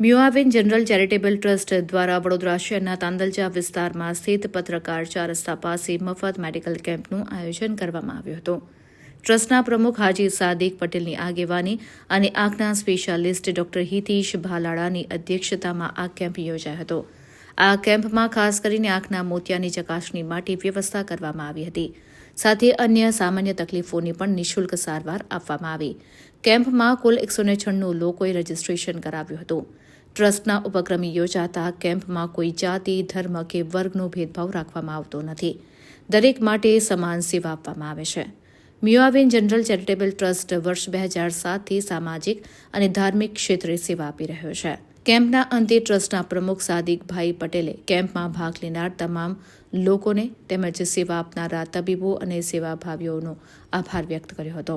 મ્યુઆવેન general charitable trust દ્વારા વડોદરા શહેરના તાંદલજા વિસ્તારમાં સ્થિત પત્રકાર ચાર રસ્તા પાસે મફત મેડિકલ કેમ્પનું આયોજન કરવામાં આવ્યું હતું. ટ્રસ્ટના પ્રમુખ હાજી સાદિક પટેલની આગેવાની અને આંખના સ્પેશિયાલિસ્ટ ડોક્ટર હિતીશ ભાલાળાની અધ્યક્ષતામાં આ કેમ્પ યોજાયો હતો. આ કેમ્પમાં ખાસ કરીને આંખના મોતિયાની ચકાસણી માટે વ્યવસ્થા કરવામાં આવી હતી. સાથે અન્ય સામાન્ય તકલીફોની પણ નિઃશુલ્ક સારવાર આપવામાં આવી. કેમ્પમાં કુલ એકસો છન્નું લોકોએ રજીસ્ટ્રેશન કરાવ્યું હતું. ટ્રસ્ટના ઉપક્રમે યોજાતા કેમ્પમાં કોઈ જાતિ, ધર્મ કે વર્ગનો ભેદભાવ રાખવામાં આવતો નથી. દરેક માટે સમાન સેવા આપવામાં આવે છે. મ્યુઆવેન જનરલ ચેરિટેબલ ટ્રસ્ટ વર્ષ બે હજાર સાતથી સામાજિક અને ધાર્મિક ક્ષેત્રે સેવા આપી રહ્યો છે. કેમ્પના અંતે ટ્રસ્ટના પ્રમુખ સાદિકભાઈ પટેલે કેમ્પમાં ભાગ લેનાર તમામ લોકોને તેમજ સેવા આપનારા તબીબો અને સેવાભાવીઓનો આભાર વ્યક્ત કર્યો હતો.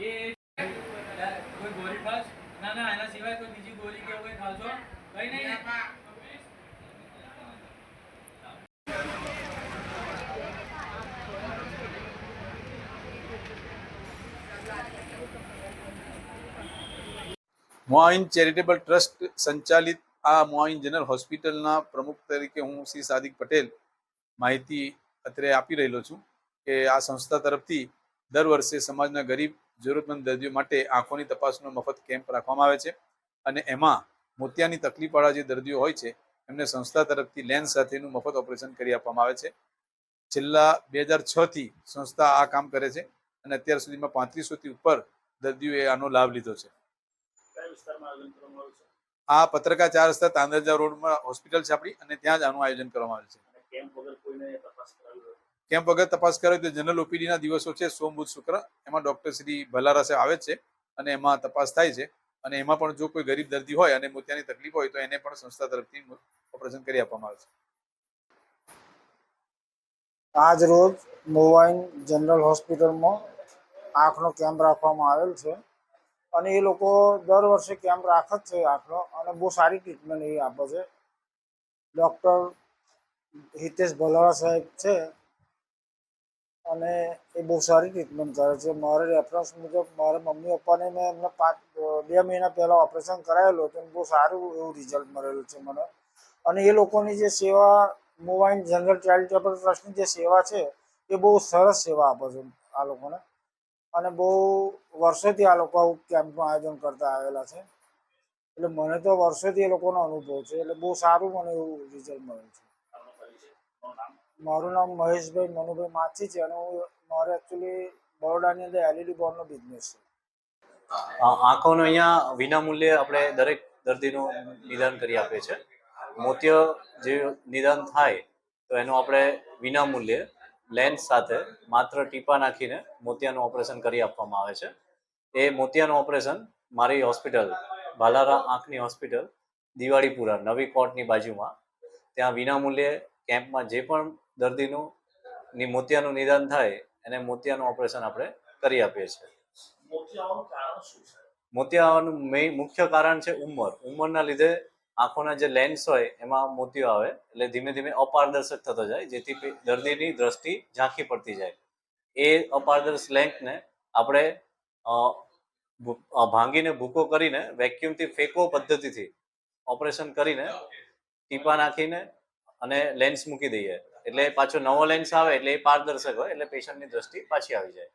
એ કોઈ ગોળી ખાસ? ના ના, એના સિવાય કોઈ બીજી ગોળી કે કોઈ ખાશો? કઈ નહીં. મોઇન ચેરિટેબલ ટ્રસ્ટ સંચાલિત આ મોઇન જનરલ હોસ્પિટલના પ્રમુખ તરીકે હું શ્રી સાદિક પટેલ માહિતી અત્રે આપી રહેલો છું કે આ સંસ્થા તરફથી દર વર્ષે સમાજના ગરીબ જરૂરતમંદ દર્દીઓ માટે આંખોની તપાસનો મફત કેમ્પ રાખવામાં આવે છે અને એમાં મોતિયાની તકલીફવાળા જે દર્દીઓ હોય છે, એમને સંસ્થા તરફથી લેન્સ સાથેનું મફત ઓપરેશન કરી આપવામાં આવે છે. છેલ્લા બે હજાર છથી સંસ્થા આ કામ કરે છે અને અત્યાર સુધીમાં પાંત્રીસોથી ઉપર દર્દીઓએ આનો લાભ લીધો છે. આ પત્રકાર ચાર રસ્તા તાંદરજા રોડમાં હોસ્પિટલ છે આપણી અને ત્યાં જ આનું આયોજન કરવામાં આવે છે. કેમ્પ વગર તપાસ કરાવી તો જનરલ ઓપીડીના દિવસો છે, સોમ, બુધ, શુક્ર. એમાં ડૉક્ટર શ્રી ભલારા સાહેબ આવે છે અને એમાં તપાસ થાય છે. અને એમાં પણ જો કોઈ ગરીબ દર્દી હોય અને મોતિયાની તકલીફ હોય તો એને પણ સંસ્થા તરફથી ઓપરેશન કરી આપવામાં આવે છે. આજ રોજ મોવાઈન જનરલ હોસ્પિટલમાં આંખનો કેમ્પ રાખવામાં આવેલ છે. અને એ લોકો દર વર્ષે કેમ્પ રાખે જ છે આંખનો અને બહુ સારી ટ્રીટમેન્ટ એ આપે છે. ડૉક્ટર હિતેશ ભલારા સાહેબ છે અને એ બહુ સારી ટ્રીટમેન્ટ કરે છે. મારે રેફરન્સ મુજબ મારા મમ્મી પપ્પાને મેં એમને પાંચ બે મહિના પહેલાં ઓપરેશન કરાયેલું હતું બહુ સારું એવું રિઝલ્ટ મળેલું છે મને. અને એ લોકોની જે સેવા મોબાઈલ જનરલ ચેરિટેબલ ટ્રસ્ટની જે સેવા છે, એ બહુ સરસ સેવા આપે છે આ લોકોને. અને બહુ વર્ષોથી આ લોકો આવું કેમ્પનું આયોજન કરતા આવેલા છે. એટલે મને તો વર્ષોથી એ લોકોનો અનુભવ છે. એટલે બહુ સારું મને એવું રિઝલ્ટ મળ્યું છે. મારું નામ મહેશભાઈ મનુભાઈ માછી છે અને હું મારે એકચ્યુઅલી બરોડાની અંદર એલઈડી બોર્ડનો બિઝનેસ છે. આંખોનું અહીંયા વિનામૂલ્યે આપણે દરેક દર્દીનું નિદાન કરી આપે છે મોતિય જે નિદાન થાય, તો એનું આપણે વિનામૂલ્યે લેન્સ સાથે માત્ર ટીપા નાખીને મોતિયાનું ઓપરેશન કરી આપવામાં આવે છે. એ મોતિયાનું ઓપરેશન મારી હોસ્પિટલ ભાલારા આંખની હોસ્પિટલ, દિવાળીપુરા, નવી કોર્ટની બાજુમાં. ત્યાં વિનામૂલ્યે કેમ્પમાં જે પણ દર્દીનું ની મોતિયાનું નિદાન થાય એને મોતિયાનું ઓપરેશન આપણે કરી આપીએ છીએ. મોતિયાનું મેઇન મુખ્ય કારણ છે ઉંમર. ઉંમરના લીધે આંખોના જે લેન્સ હોય એમાં મોતિયો આવે એટલે ધીમે ધીમે અપારદર્શક થતો જાય જેથી દર્દીની દ્રષ્ટિ ઝાંખી પડતી જાય. એ અપારદર્શક લેન્સને આપણે ભાંગીને ભૂકો કરીને વેક્યુમથી ફેંકો પદ્ધતિથી ઓપરેશન કરીને ટીપા નાખીને અને લેન્સ મૂકી દઈએ. એટલે પાછો નવો લેન્સ આવે એટલે એ પારદર્શક હોય, એટલે પેશન્ટની દ્રષ્ટિ પાછી આવી જાય.